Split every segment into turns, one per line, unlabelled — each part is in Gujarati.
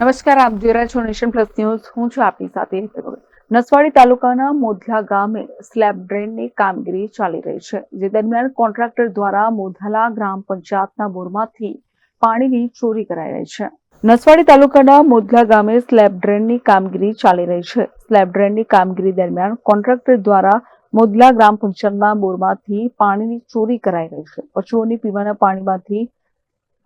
નમસ્કાર, આપ જોઈ રહ્યા છો નેશન પ્લસ ન્યૂઝ. હું છું આપની સાથે નસવાડી તાલુકાના મોધલા ગામે સ્લેબ ડ્રેનની કામગીરી ચાલી રહી છે, જે દરમિયાન કોન્ટ્રાક્ટર દ્વારા મોધલા ગ્રામ પંચાયતના બોરમાંથી પાણીની ચોરી કરાઈ રહી છે. નસવાડી તાલુકાના મોધલા ગામે સ્લેબ ડ્રેનની કામગીરી ચાલી રહી છે. સ્લેબ ડ્રેનની કામગીરી દરમિયાન કોન્ટ્રાક્ટર દ્વારા મોધલા ગ્રામ પંચાયતના બોરમાંથી પાણીની ચોરી કરાઈ રહી છે. પશુઓની પીવાના પાણીમાંથી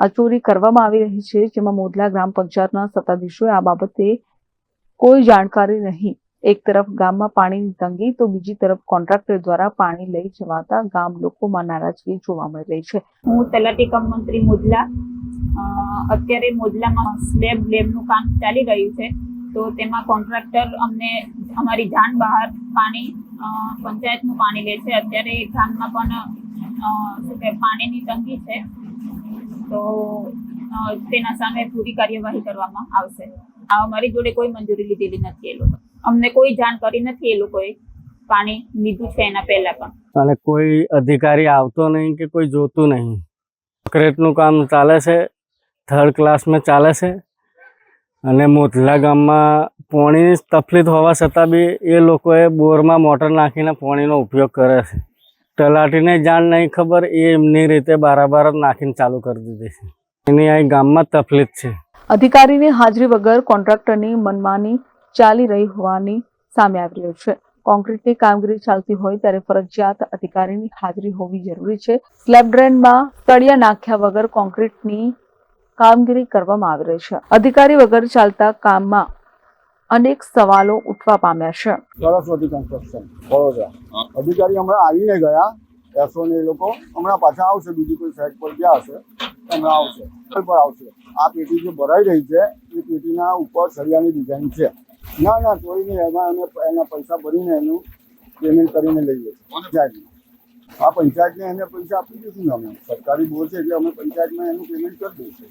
આ ચોરી કરવામાં આવી રહી છે, જેમાં મોદલા ગ્રામ પંચાયતના સત્તાધીશોએ આ બાબતે કોઈ જાણકારી નહીં. એક તરફ ગામમાં પાણીની તંગી, તો બીજી તરફ કોન્ટ્રાક્ટર દ્વારા પાણી લઈ જવાતા ગામ લોકોમાં નારાજગી જોવા મળી રહી છે.
હું તલાટી કમ મંત્રી મોદલા અત્યારે મોદલામાં સ્લેબ લેબનું કામ ચાલી રહ્યું છે, તો તેમાં કોન્ટ્રાક્ટર અમને, અમારી જાણ બહાર પાણી પંચાયતનું પાણી લે છે. અત્યારે ગામમાં પણ પાણીની તંગી છે. તો તેના સામે પૂરી કાર્યવાહી કરવામાં આવશે. અમારી જોડે કોઈ મંજૂરી લીધેલી નથી એ લોકો અમને કોઈ જાણ કરી નથી એ લોકોએ પાણી લીધું છે એના પહેલા પણ.
અને કોઈ અધિકારી આવતો નહીં કે કોઈ જોતું નહીં. કોન્ક્રીટનું કામ ચાલે છે થર્ડ ક્લાસમાં ચાલે છે, અને મોથલા ગામમાં પાણીની તકલીફ હોવા છતાં બી એ લોકોએ બોરમાં મોટર નાખીને પાણીનો ઉપયોગ કરે છે. તલાટીને જાણ નહીં ખબર, એ એમની રીતે બારાબાર જ નાખીને ચાલુ કરી દીધી છે. એની અહીં ગામમાં તકલીફ છે.
અધિકારીની હાજરી વગર કોન્ટ્રાક્ટરની મનમાની ચાલી રહી હોવાની સામે આવી રહ્યું છે. કોન્ક્રીટની કામગીરી ચાલતી હોય ત્યારે ફરજિયાત અધિકારીની હાજરી હોવી જરૂરી છે. સ્લેબ ડ્રેનમાં તળિયા નાખ્યા વગર કોન્ક્રીટની કામગીરી કરવામાં આવી રહી છે. અધિકારી વગર ચાલતા કામમાં અનેક સવાલો ઉઠવા પામ્યા છે.
સરસ્વતી કન્સ્ટ્રક્શન વડોદરા અધિકારી હમણાં આવીને ગયા. એસો ને એ લોકો હમણાં પાછા આવશે. બીજી કોઈ સાઈડ પર ગયા હશે. હમણાં આવશે. કોઈ પર આવશે. આ પેટી જે ભરાઈ રહી છે એ પેટીના ઉપર સળિયાની ડિઝાઇન છે. ના ના કોઈ નહીં એમાં અમે એના પૈસા ભરીને એનું પેમેન્ટ કરીને લઈએ છીએ. પંચાયતમાં આ પંચાયતને એને પૈસા આપી દઈશું ને અમે. સરકારી બોર છે એટલે અમે પંચાયતમાં એનું પેમેન્ટ કરી દઈશું